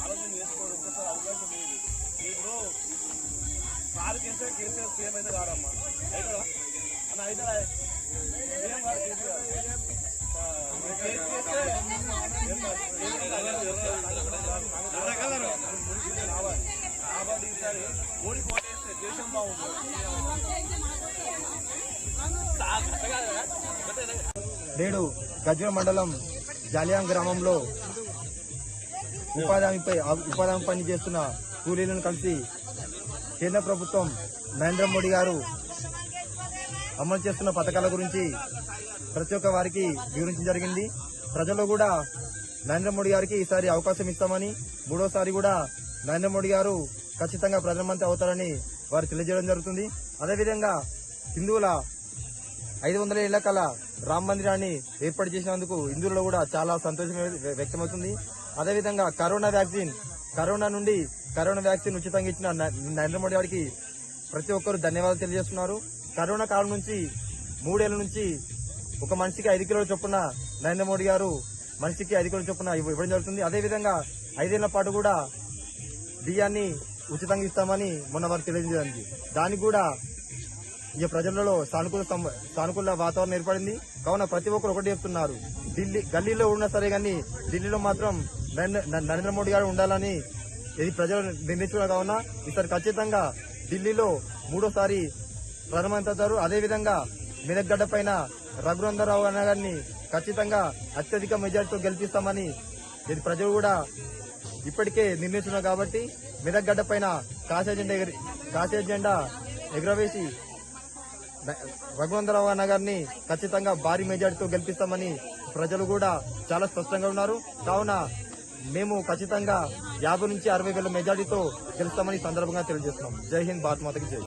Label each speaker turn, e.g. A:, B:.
A: ఆలోచన చేసుకోవడం ఒక్కసారి అవకాశం లేదు ఇప్పుడు కారు కేసీఆర్ కేసీఆర్ సీఎం అయితే కాదమ్మా అవుతాడా అన్న అవుతాడా సీఎం కాదు కేసీఆర్ ఆ, ఈసారి మోడీ కోటేస్తే దేశం బాగుంటుంది
B: నేడు గజ్వెల మండలం జాలియాం గ్రామంలో ఉపాధి హామీపై ఉపాధి హామీ పని చేస్తున్న కూలీలను కలిసి కేంద్ర ప్రభుత్వం నరేంద్ర మోడీ గారు అమలు చేస్తున్న పథకాల గురించి ప్రతి ఒక్క వారికి వివరించడం జరిగింది. ప్రజలు కూడా నరేంద్ర మోడీ గారికి ఈసారి అవకాశం ఇస్తామని మూడోసారి కూడా నరేంద్ర మోడీ గారు ఖచ్చితంగా ప్రధానమంత్రి అవుతారని వారు తెలియజేయడం జరుగుతుంది. అదేవిధంగా హిందువుల ఐదు వందల ఏళ్ళ కల రామ మందిరాన్ని ఏర్పాటు చేసినందుకు హిందువుల్లో కూడా చాలా సంతోషం వ్యక్తమవుతుంది. అదేవిధంగా కరోనా వ్యాక్సిన్ కరోనా నుండి కరోనా వ్యాక్సిన్ ఉచితంగా ఇచ్చిన నరేంద్ర మోడీ గారికి ప్రతి ఒక్కరు ధన్యవాదాలు తెలియజేస్తున్నారు. కరోనా కాలం నుంచి మూడేళ్ళ నుంచి ఒక మనిషికి ఐదు కిలోల చొప్పున నరేంద్ర మోడీ గారు మనిషికి ఐదు కిలోల చొప్పున ఇవ్వడం జరుగుతుంది. అదేవిధంగా ఐదేళ్ళ పాటు కూడా బియ్యాన్ని ఉచితంగా ఇస్తామని మొన్న వారు తెలియజేయడానికి దానికి కూడా ఈ ప్రజలలో సానుకూల సానుకూల వాతావరణం ఏర్పడింది. కావున ప్రతి ఒక్కరు ఒకటి చెప్తున్నారు. ఢిల్లీ గల్లీలో ఉన్నా సరే కానీ ఢిల్లీలో మాత్రం నరేంద్ర నరేంద్ర మోడీ గారు ఉండాలని ఇది ప్రజలు నిర్ణయించుకున్నారు కావున ఈసారి ఖచ్చితంగా ఢిల్లీలో మూడోసారి ప్రధానమంత్రి అవుతారు. అదేవిధంగా మెదక్గడ్డ పైన రఘునందరావు అన్న గారిని ఖచ్చితంగా అత్యధిక మెజార్టీతో గెలిపిస్తామని ఇది ప్రజలు కూడా ఇప్పటికే నిర్ణయించున్నారు కాబట్టి మెదక్గడ్డ పైన కాసే జెండా ఎగిరి కాసే జెండా ఎగురవేసి రఘువంతరావు అన్న గారిని ఖచ్చితంగా భారీ మెజార్టీతో గెలిపిస్తామని ప్రజలు కూడా చాలా స్పష్టంగా ఉన్నారు. కావున మేము ఖచ్చితంగా యాభై నుంచి అరవై వేల మెజార్టీతో గెలుస్తామని సందర్భంగా తెలియజేస్తున్నాం. జై హింద్ భారత్ మాతకి జై.